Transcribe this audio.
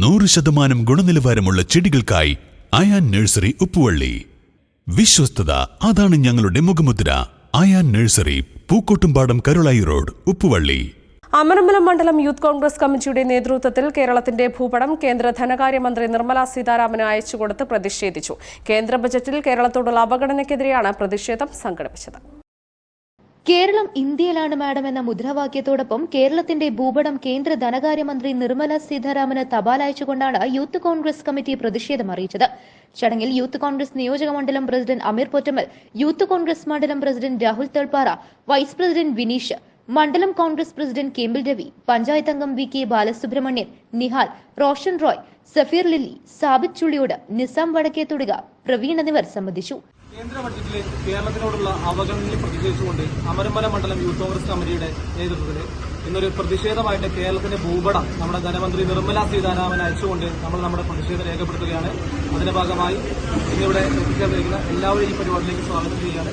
നൂറ് ശതമാനം ഗുണനിലവാരമുള്ള ചെടികൾക്കായി അയാൻ നഴ്സറി ഉപ്പുവള്ളി. വിശ്വസ്തത അതാണ് ഞങ്ങളുടെ മുഖമുദ്ര. Ayaan nursery Pookkottumpadam Karulai road Uppuvalli. Amarambalam മണ്ഡലം യൂത്ത് കോൺഗ്രസ് കമ്മിറ്റിയുടെ നേതൃത്വത്തിൽ കേരളത്തിന്റെ ഭൂപടം കേന്ദ്ര ധനകാര്യമന്ത്രി നിർമ്മല സീതാരാമന് അയച്ചുകൊടുത്ത് പ്രതിഷേധിച്ചു. കേന്ദ്ര ബജറ്റിൽ കേരളത്തോടുള്ള അവഗണനയ്ക്കെതിരെയാണ് പ്രതിഷേധം സംഘടിപ്പിച്ചത്. കേരളം ഇന്ത്യയിലാണ് മാഡം എന്ന മുദ്രാവാക്യത്തോടൊപ്പം കേരളത്തിന്റെ ഭൂപടം കേന്ദ്ര ധനകാര്യമന്ത്രി നിർമ്മല സീതാരാമന് തപാൽ അയച്ചുകൊണ്ടാണ് യൂത്ത് കോൺഗ്രസ് കമ്മിറ്റി പ്രതിഷേധം അറിയിച്ചത്. ചടങ്ങിൽ യൂത്ത് കോൺഗ്രസ് നിയോജക മണ്ഡലം പ്രസിഡന്റ് അമീർ പൊറ്റമൽ യൂത്ത് കോൺഗ്രസ് മണ്ഡലം president Rahul Thalpara vice president Vineesh മണ്ഡലം കോൺഗ്രസ് പ്രസിഡന്റ് കേമ്പിൾ രവി പഞ്ചായത്ത് അംഗം വി കെ ബാലസുബ്രഹ്മണ്യൻ നിഹാൽ റോഷൻ റോയ് സഫീർ ലില്ലി സാബിത് ചുള്ളിയോട് നിസാം വടക്കേ തുടങ്ങ പ്രവീൺ എന്നിവർ സംബന്ധിച്ചു. കേന്ദ്ര ബഡ്ജറ്റിലെ കേരളത്തിനോടുള്ള അവഗണനയിൽ പ്രതിഷേധിച്ചുകൊണ്ട് അമരമല മണ്ഡലം യൂത്ത് കോൺഗ്രസ് കമ്മിറ്റിയുടെ നേതൃത്വത്തിൽ ഇന്നൊരു പ്രതിഷേധമായിട്ട് കേരളത്തിന്റെ ഭൂപടം നമ്മുടെ ധനമന്ത്രി നിർമ്മല സീതാരാമൻ അയച്ചുകൊണ്ട് നമ്മൾ നമ്മുടെ പ്രതിഷേധം രേഖപ്പെടുത്തുകയാണ്. അതിന്റെ ഭാഗമായി ഇന്നിവിടെ എത്തിച്ചേർന്നിരിക്കുന്ന എല്ലാവരും ഈ പരിപാടിയിലേക്ക് സ്വാഗതം ചെയ്യുകയാണ്.